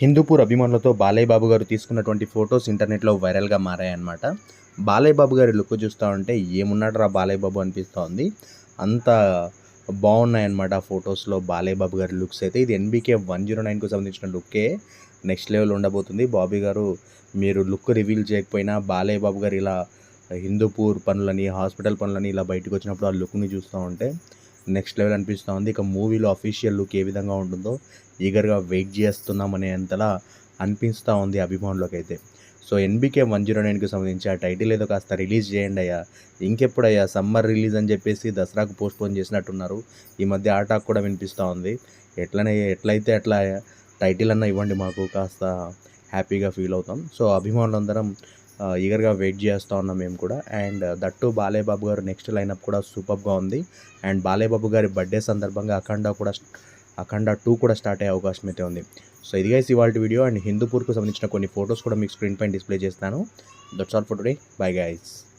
హిందూపూర్ అభిమానులతో బాలయ్య బాబు గారు తీసుకున్నటువంటి ఫొటోస్ ఇంటర్నెట్లో వైరల్గా మారాయన్నమాట. బాలయ్య బాబు గారి లుక్ చూస్తూ ఉంటే ఏమున్నాడు రా బాలయ్య బాబు అనిపిస్తూ ఉంది అంత బాగున్నాయన్నమాట ఆ ఫొటోస్లో బాలయ్య బాబు గారి లుక్స్ అయితే. ఇది ఎన్బీకే వన్ జీరో నైన్కు సంబంధించిన లుక్కే. నెక్స్ట్ లెవెల్ ఉండబోతుంది. బాబీ గారు మీరు లుక్ రివీల్ చేయకపోయినా బాలయ్య బాబు గారు ఇలా హిందూపూర్ పనులని హాస్పిటల్ పనులని ఇలా బయటకు వచ్చినప్పుడు ఆ లుక్ని చూస్తూ ఉంటే నెక్స్ట్ లెవెల్ అనిపిస్తూ ఉంది. ఇక మూవీలో అఫీషియల్ లుక్ ఏ విధంగా ఉంటుందో ఈగర్గా వెయిట్ చేస్తున్నాం అనే అంతలా అనిపిస్తూ ఉంది అభిమానులకు అయితే. సో ఎన్బీకే వన్ జీరో నైన్కి సంబంధించి ఆ టైటిల్ ఏదో కాస్త రిలీజ్ చేయండి అయ్యా. ఇంకెప్పుడయ్యా? సమ్మర్ రిలీజ్ అని చెప్పేసి దసరాకు పోస్ట్పోన్ చేసినట్టున్నారు. ఈ మధ్య ఆ టాక్ కూడా వినిపిస్తూ ఉంది. ఎట్లనే ఎట్లయితే అట్లా టైటిల్ అన్న ఇవ్వండి మాకు కాస్త హ్యాపీగా ఫీల్ అవుతాం. సో అభిమానులందరం ఈగర్గా వెయిట్ చేస్తూ ఉన్నాం మేము కూడా. అండ్ దట్టు బాలయ్య గారు నెక్స్ట్ లైనప్ కూడా సూపర్గా ఉంది. అండ్ బాలేబాబు గారి బర్త్డే సందర్భంగా అఖండ కూడా అఖండ టూ కూడా స్టార్ట్ అయ్యే అవకాశం అయితే ఉంది. సో ఇదిగా ఇవాళ వీడియో. అండ్ హిందూపూర్కు సంబంధించిన కొన్ని ఫొటోస్ కూడా మీకు స్క్రీన్ పైన డిస్ప్లే చేస్తాను. That's all for today bye guys